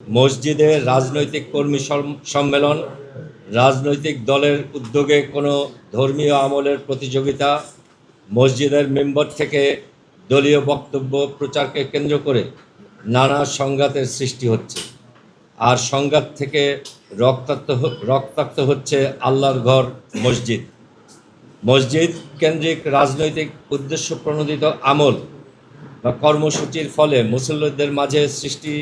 মসজিদে রাজনৈতিক কর্মী সম্মেলন, রাজনৈতিক দলের উদ্যোগে কোনো ধর্মীয় আমলের প্রতিযোগিতা, মসজিদের মেম্বার থেকে দলীয় বক্তব্য প্রচারকে কেন্দ্র করে নানা সংঘাতের সৃষ্টি হচ্ছে। আর সংঘাত থেকে রক্তাক্ত রক্তাক্ত হচ্ছে আল্লাহর ঘর, মসজিদ। মসজিদ কেন্দ্রিক রাজনৈতিক উদ্দেশ্য প্রণোদিত আমল বা কর্মসূচির ফলে মুসল্লিদের মাঝে সৃষ্টি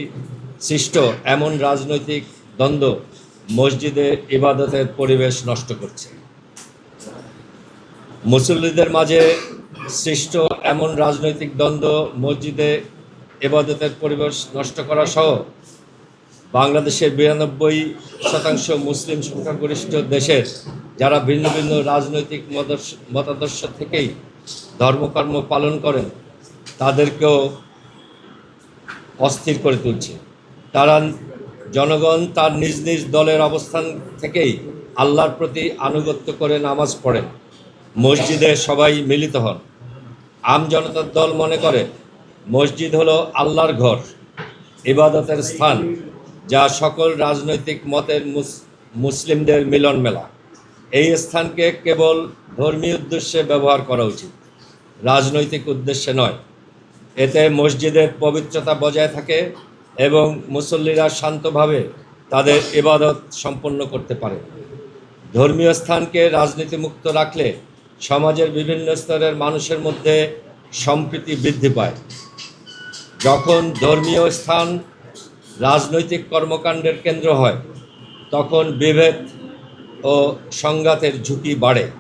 সৃষ্ট এমন রাজনৈতিক দ্বন্দ্ব মসজিদে ইবাদতের পরিবেশ নষ্ট করছে। মুসল্লিদের মাঝে সৃষ্ট এমন রাজনৈতিক দ্বন্দ্ব মসজিদে ইবাদতের পরিবেশ নষ্ট করা সহ বাংলাদেশের বিরানব্বই শতাংশ মুসলিম সংখ্যাগরিষ্ঠ দেশের যারা ভিন্ন ভিন্ন রাজনৈতিক মতাদর্শ থেকেই ধর্মকর্ম পালন করেন, তাদেরকেও অস্থির করে তুলছে। তারা জনগণ তার নিজ নিজ দলের অবস্থান থেকেই আল্লাহর প্রতি আনুগত্য করে নামাজ পড়েন মসজিদে সবাই মিলিত হন। আম জনতার দল মনে করে, মসজিদ হলো আল্লাহর ঘর, ইবাদতের স্থান, যা সকল রাজনৈতিক মতের মুস- মুসলিমদের মিলন মেলা। এই স্থানকে কেবল ধর্মীয় উদ্দেশ্যে ব্যবহার করা উচিত, রাজনৈতিক উদ্দেশ্যে নয়। এতে মসজিদের পবিত্রতা বজায় থাকে এবং মুসল্লিরা শান্তভাবে তাদের ইবাদত সম্পন্ন করতে পারে। ধর্মীয় স্থানকে রাজনীতিমুক্ত রাখলে সমাজের বিভিন্ন স্তরের মানুষের মধ্যে সম্প্রীতি বৃদ্ধি পায়। যখন ধর্মীয় স্থান রাজনৈতিক কর্মকাণ্ডের কেন্দ্র হয়, তখন বিভেদ ও সংঘাতের ঝুঁকি বাড়ে।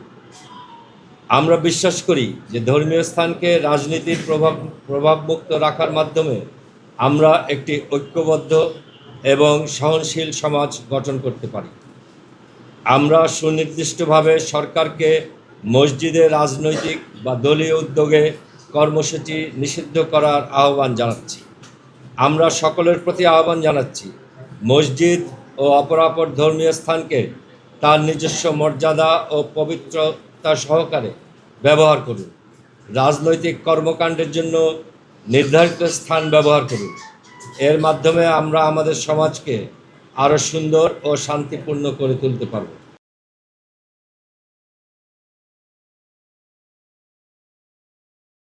আমরা বিশ্বাস করি যে ধর্মীয় স্থানকে রাজনীতির প্রভাব, প্রভাবমুক্ত রাখার মাধ্যমে আমরা একটি ঐক্যবদ্ধ এবং সহনশীল সমাজ গঠন করতে পারি। আমরা সুনির্দিষ্টভাবে সরকারকে মসজিদে রাজনৈতিক বা দলীয় উদ্যোগে কর্মসূচি নিষিদ্ধ করার আহ্বান জানাচ্ছি। আমরা সকলের প্রতি আহ্বান জানাচ্ছি, মসজিদ ও অপরাপর ধর্মীয় স্থানকে তার নিজস্ব মর্যাদা ও পবিত্রতা সহকারে ব্যবহার করুন। রাজনৈতিক কর্মকাণ্ডের জন্য নির্ধারিত স্থান ব্যবহার করুন। এর মাধ্যমে আমরা আমাদের সমাজকে আরও সুন্দর ও শান্তিপূর্ণ করে তুলতে পারব।